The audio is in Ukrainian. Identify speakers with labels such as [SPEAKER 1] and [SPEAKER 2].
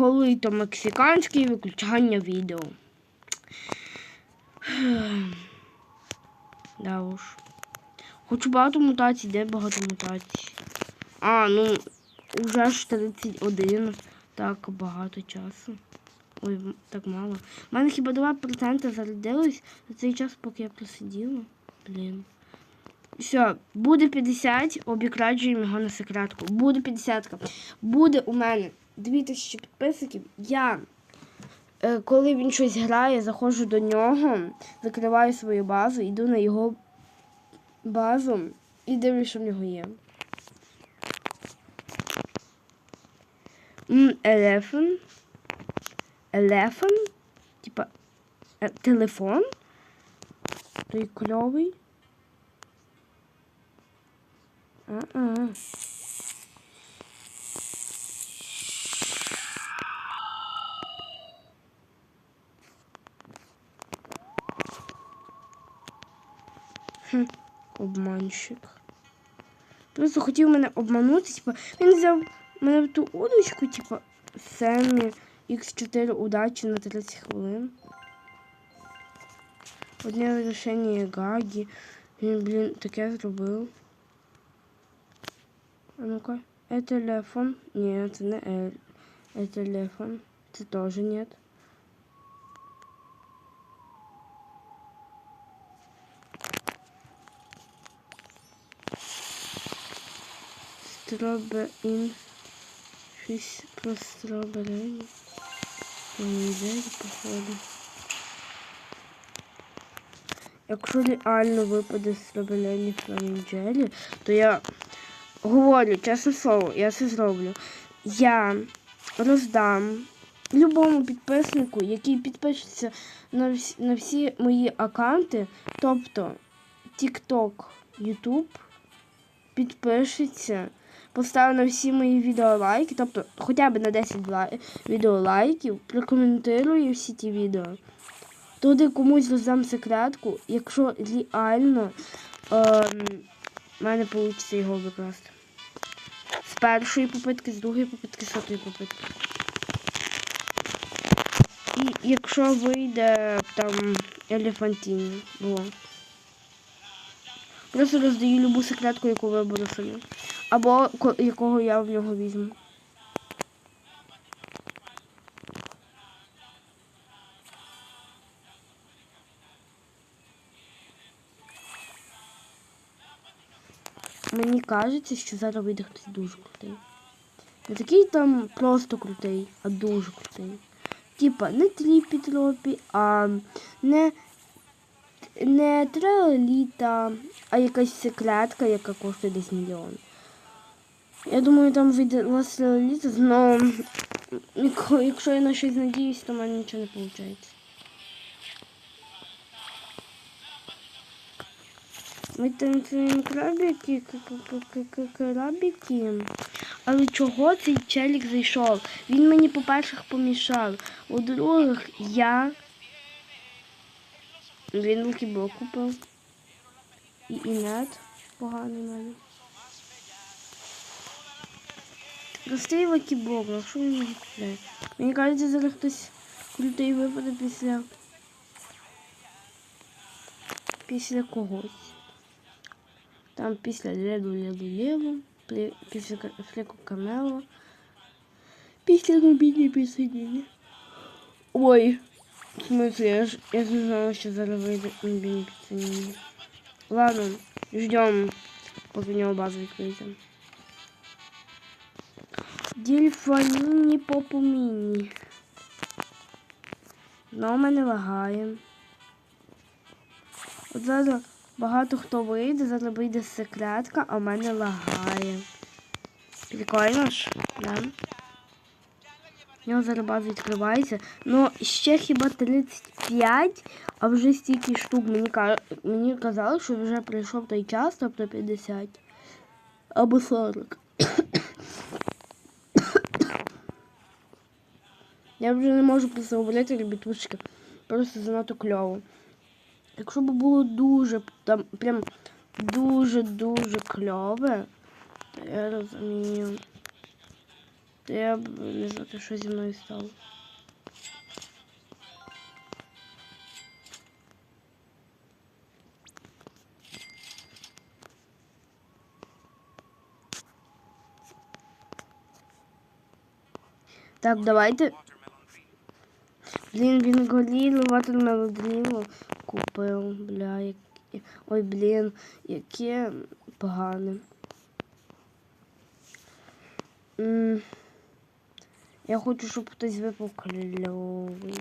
[SPEAKER 1] коли то мексиканське виключання відео. Да уж. Хочу багато мутацій, де багато мутацій. А, ну, вже ж 31. Так багато часу. Ой, так мало. У мене хіба 2% зарядилось за цей час, поки я просиділа. Блін. Все, буде 50, обікраджуємо його на секретку. Буде 50. Буде у мене 2000 підписників. Я, е, коли він щось грає, заходжу до нього, закриваю свою базу, йду на його базу і дивлюсь, що в нього є. М, Елефен. Елефен? Типа е, телефон? Той кльовий. А-а. Хм, обманщик. Просто хотів мене обманути, типа, він взяв мене в ту удочку, типа, Семі X4 удачі на 30 хвилин. Одне рішення Гагі. Він, блін, таке зробив. А ну-ка. Это телефон. Ні, це не L. Это телефон. Це теж нет. Стробеін. Щось про строберені. Помідері, походу. Якщо реально випаде стробелені фламінджелі, то я говорю, чесне слово, я це зроблю. Я роздам любому підписнику, який підпишеться на всі, на всі мої аккаунти, тобто TikTok, YouTube, підпишеться, поставив на всі мої відео лайки, тобто хоча б на 10 лай... відео лайків, прокоментує всі ті відео. Туди комусь роздам секретку, якщо реально ем, в мене вийде його викрасти. З першої попитки, з другої попитки, з сотої попитки. І якщо вийде там елефантіні, було. Просто роздаю любу секретку, яку виберу собі. Або ко- якого я в нього візьму. Мені кажеться, що зараз вийде хтось дуже крутий. Не такий там просто крутий, а дуже крутий. Типа не тріпі тропі, а не, не триліта, а якась секретка, яка коштує десь мільйон. Я думаю, там вийде ласліта, але якщо я на щось надіюсь, то в мене нічого не виходить. Ми танцюємо крабики, крабики. Але чого цей челік зайшов? Він мені, по-перше, помішав. У-других, я. Він лукіблок купив. І інет поганий навіть. Простий лакіблок, а що він мені купляє? Мені кажеться, зараз хтось крутий випаде після. Після когось. Там після леду леду пли- після флеку камело, після нубіні пісні. Ой, в смысле, я ж я не знала, що зараз вийде нубіні пісні. Ладно, ждем, поки у нього база відкриється. Дільфаніні попуміні. Ну, у мене лагає. От зараз багато хто вийде, зараз вийде секретка, а в мене лагає. Прикольно ж, да? У нього зараз база відкривається. Ну, ще хіба 35, а вже стільки штук. Мені, мені казали, що вже прийшов той час, тобто 50. Або 40. Я вже не можу просто говорити ребятушки. Просто занадто кльово. Якщо б було дуже там прям дуже-дуже кльове, то я розумію. Та я б не знаю, що зі мною стало. Так, давайте. Блін, він голіло, ватермелон дріло купив. Бля, як... Ой, блін, яке погане. Я хочу, щоб хтось випав кльовий.